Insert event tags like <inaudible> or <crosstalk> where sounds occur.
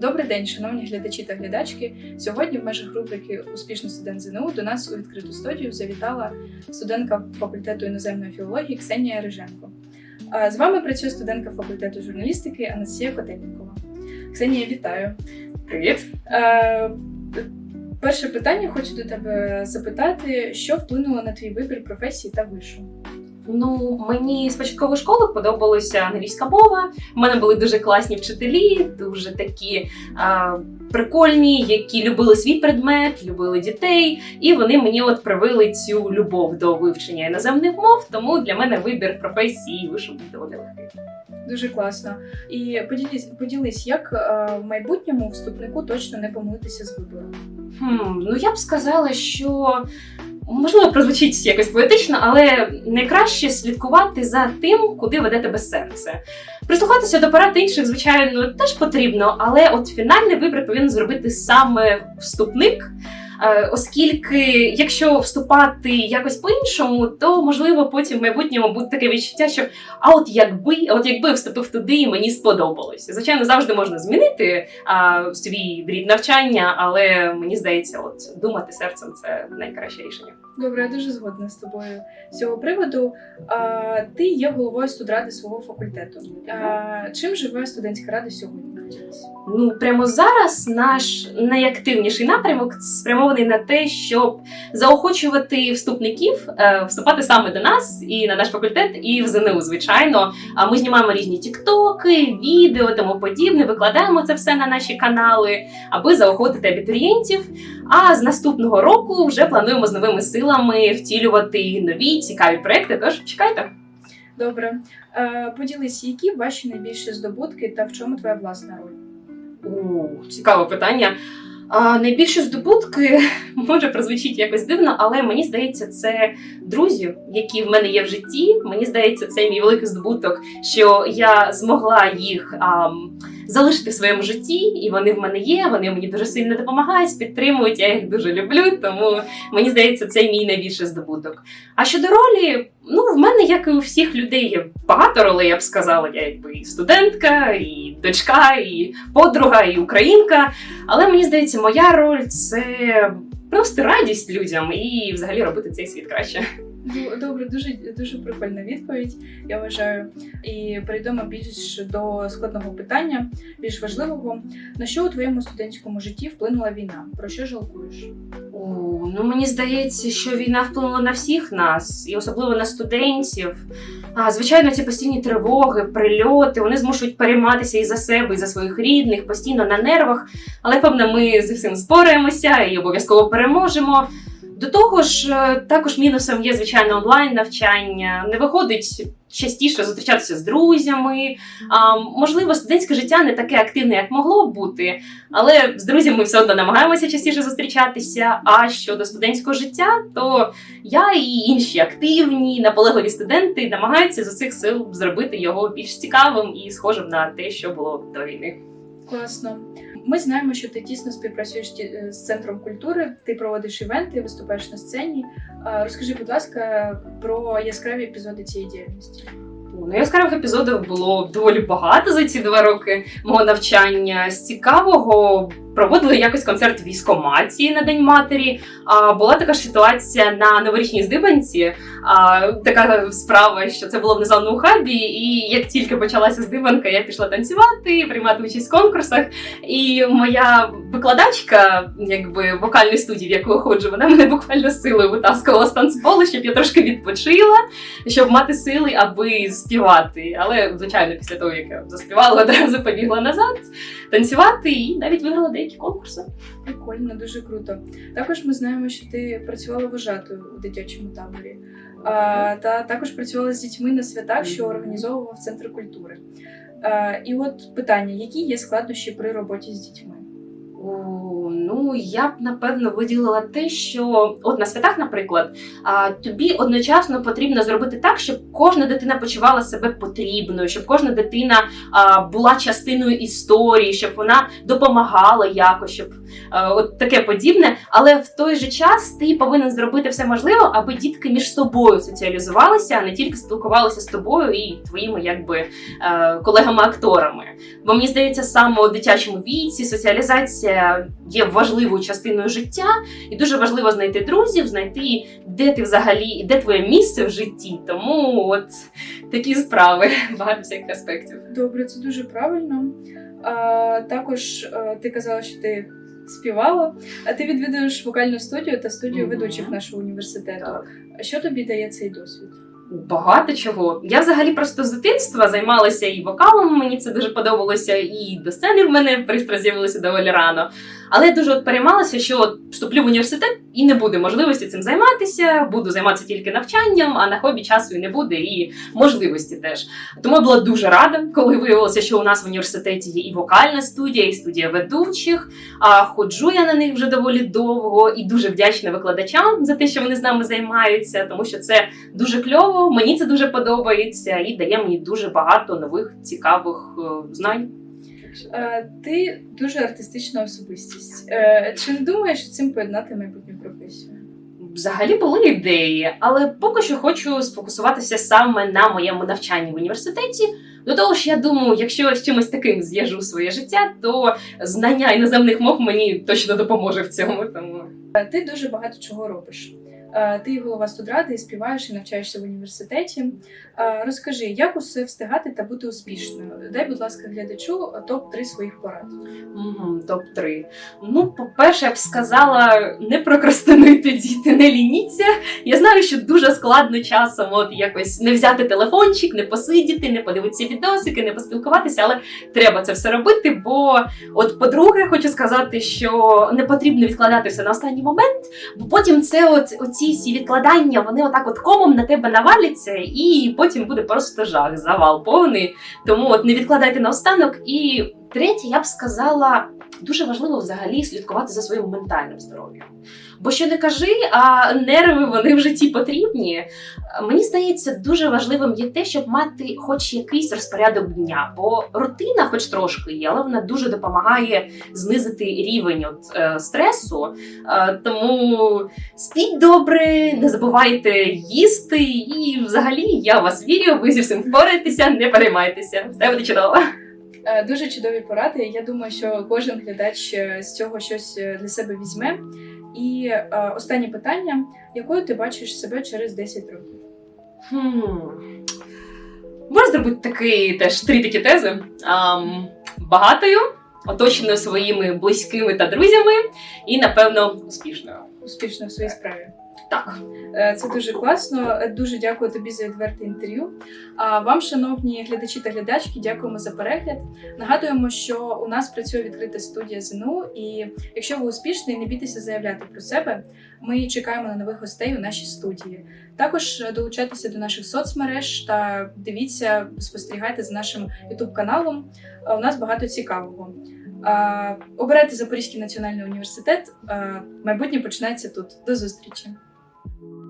Добрий день, шановні глядачі та глядачки. Сьогодні в межах рубрики Успішний студент ЗНУ до нас у відкриту студію завітала студентка факультету іноземної філології Ксенія Риженко. З вами працює студентка факультету журналістики Анастасія Котельникова. Ксенія, вітаю. Привіт. Е, Перше питання хочу до тебе запитати, що вплинуло на твій вибір професії та вишу? Ну, мені з початкової школи подобалася англійська мова. У мене були дуже класні вчителі, дуже такі а, прикольні, які любили свій предмет, любили дітей, і вони мені от привили цю любов до вивчення іноземних мов. Тому для мене вибір професії був доволі легкий. Дуже класно. І поділись, поділись, як е, в майбутньому вступнику точно не помилитися з вибором. Хм, ну я б сказала, що можливо прозвучить якось поетично, але найкраще слідкувати за тим, куди веде тебе серце. Прислухатися до порад інших, звичайно, теж потрібно, але от фінальний вибір повинен зробити саме вступник. Е, Оскільки, якщо вступати якось по-іншому, то можливо потім в майбутньому буде таке відчуття, що а от якби, от якби вступив туди, і мені сподобалось. Звичайно, завжди можна змінити а, свій рід навчання, але мені здається, от думати серцем це найкраще рішення. Добре, я дуже згодна з тобою з цього приводу. А, ти є головою студради свого факультету. А, чим живе студентська рада сьогодні? Ну прямо зараз наш найактивніший напрямок спрямований на те, щоб заохочувати вступників е, вступати саме до нас і на наш факультет, і в ЗНУ, звичайно. А ми знімаємо різні тіктоки, відео тому подібне, викладаємо це все на наші канали, аби заохотити абітурієнтів. А з наступного року вже плануємо з новими силами втілювати нові цікаві проекти. Тож чекайте. Добре. Е, поділись, які ваші найбільші здобутки та в чому твоя власна роль? У, цікаве питання. А, найбільші здобутки <laughs> може прозвучить якось дивно, але мені здається, це друзі, які в мене є в житті. Мені здається, це мій великий здобуток, що я змогла їх ам, залишити в своєму житті, і вони в мене є. Вони мені дуже сильно допомагають, підтримують. Я їх дуже люблю. Тому мені здається, це мій найбільший здобуток. А щодо ролі, ну в мене, як і у всіх людей, є багато ролей. Я б сказала, я якби і студентка, і дочка, і подруга, і українка. Але мені здається, моя роль це просто радість людям і взагалі робити цей світ краще. Добре, дуже дуже прикольна відповідь. Я вважаю. І перейдемо більш до складного питання, більш важливого. На що у твоєму студентському житті вплинула війна? Про що жалкуєш? О, ну мені здається, що війна вплинула на всіх нас, і особливо на студентів. А, звичайно, ці постійні тривоги, прильоти, вони змушують перейматися і за себе, і за своїх рідних, постійно на нервах. Але певно, ми з цим спораємося і обов'язково переможемо. До того ж, е, також мінусом є звичайно онлайн навчання. Не виходить частіше зустрічатися з друзями. А, можливо, студентське життя не таке активне, як могло б бути, але з друзями ми все одно намагаємося частіше зустрічатися. А щодо студентського життя, то я і інші активні, наполегливі студенти намагаються з усіх сил зробити його більш цікавим і схожим на те, що було до війни. Класно. Ми знаємо, що ти тісно співпрацюєш ті- з центром культури, ти проводиш івенти, виступаєш на сцені. Розкажи, будь ласка, про яскраві епізоди цієї діяльності. Ну, яскравих епізодів було доволі багато за ці два роки мого навчання. З цікавого проводили якось концерт військоматі на День матері. А була така ж ситуація на новорічній здибанці. А, така справа, що це було в незламному хабі. І як тільки почалася здибанка, я пішла танцювати, приймати участь в конкурсах. І моя викладачка, якби вокальної студії, в яку я ходжу, вона мене буквально силою витаскувала з танцполу, щоб я трошки відпочила щоб мати сили, аби співати. Але, звичайно, після того, як я заспівала, одразу побігла назад танцювати і навіть виграла деякі конкурси. Прикольно, дуже круто. Також ми знаємо, що ти працювала вожатою у дитячому таборі. А, та також працювала з дітьми на святах, що організовував центр культури. А, і от питання: які є складнощі при роботі з дітьми? Ну, я б напевно виділила те, що от на святах, наприклад, тобі одночасно потрібно зробити так, щоб кожна дитина почувала себе потрібною, щоб кожна дитина була частиною історії, щоб вона допомагала якось, щоб от таке подібне. Але в той же час ти повинен зробити все можливе, аби дітки між собою соціалізувалися, а не тільки спілкувалися з тобою і твоїми якби колегами-акторами. Бо мені здається, саме у дитячому віці соціалізація є важливою частиною життя, і дуже важливо знайти друзів, знайти, де ти взагалі і де твоє місце в житті. Тому от такі справи, <laughs> багато всяких аспектів. Добре, це дуже правильно. А, також а, ти казала, що ти співала, а ти відвідуєш вокальну студію та студію Мгм. ведучих нашого університету. Так. Що тобі дає цей досвід? Багато чого. Я взагалі просто з дитинства займалася і вокалом, мені це дуже подобалося, і до сцени в мене пристрасть з'явилася доволі рано. Але я дуже от переймалася, що от вступлю в університет і не буде можливості цим займатися, буду займатися тільки навчанням, а на хобі часу і не буде, і можливості теж. Тому я була дуже рада, коли виявилося, що у нас в університеті є і вокальна студія, і студія ведучих. А ходжу я на них вже доволі довго і дуже вдячна викладачам за те, що вони з нами займаються, тому що це дуже кльово. Мені це дуже подобається і дає мені дуже багато нових цікавих е, знань. Е, ти дуже артистична особистість. Е, чи не думаєш цим поєднати майбутню професію? Взагалі були ідеї, але поки що хочу сфокусуватися саме на моєму навчанні в університеті. До того ж, я думаю, якщо я з чимось таким зв'яжу своє життя, то знання іноземних мов мені точно допоможе в цьому. Тому Е, Ти дуже багато чого робиш. Ти голова студради, і співаєш і навчаєшся в університеті. Е, Розкажи, як усе встигати та бути успішною? Дай, будь ласка, глядачу топ 3 своїх порад. Топ 3 Ну, по-перше, я б сказала, не прокрастинуйте діти, не лініться. Я знаю, що дуже складно часом от якось не взяти телефончик, не посидіти, не подивитися відосики, не поспілкуватися, але треба це все робити. Бо, от, по-друге, хочу сказати, що не потрібно відкладати все на останній момент, бо потім це от оці всі відкладання, вони отак от комом на тебе наваляться, і потім буде просто жах, завал повний. Тому от не відкладайте на останок. І третє, я б сказала, дуже важливо взагалі слідкувати за своїм ментальним здоров'ям. Бо що не кажи, а нерви вони в житті потрібні. Мені здається, дуже важливим є те, щоб мати хоч якийсь розпорядок дня, бо рутина, хоч трошки є, але вона дуже допомагає знизити рівень от, е, стресу. Е, тому спіть добре, не забувайте їсти, і взагалі я вас вірю, ви зі всім впораєтеся, не переймайтеся, все буде чудово. Е, Дуже чудові поради. Я думаю, що кожен глядач е, з цього щось е, для себе візьме. І останнє питання: якою ти бачиш себе через 10 років? Хм. Можна зробити такий теж три такі тези. Ам, багатою, оточеною своїми близькими та друзями, і, напевно, успішною. Успішно в своїй справі. Так. Е, Це дуже класно. Е, Дуже дякую тобі за відверте інтерв'ю. А вам, шановні глядачі та глядачки, дякуємо за перегляд. Нагадуємо, що у нас працює відкрита студія ЗНУ, і якщо ви успішний, не бійтеся заявляти про себе. Ми чекаємо на нових гостей у нашій студії. Також е, долучайтеся до наших соцмереж та дивіться, спостерігайте за нашим youtube каналом. У нас багато цікавого. Обирайте Запорізький національний університет. Майбутнє починається тут. До зустрічі! thank you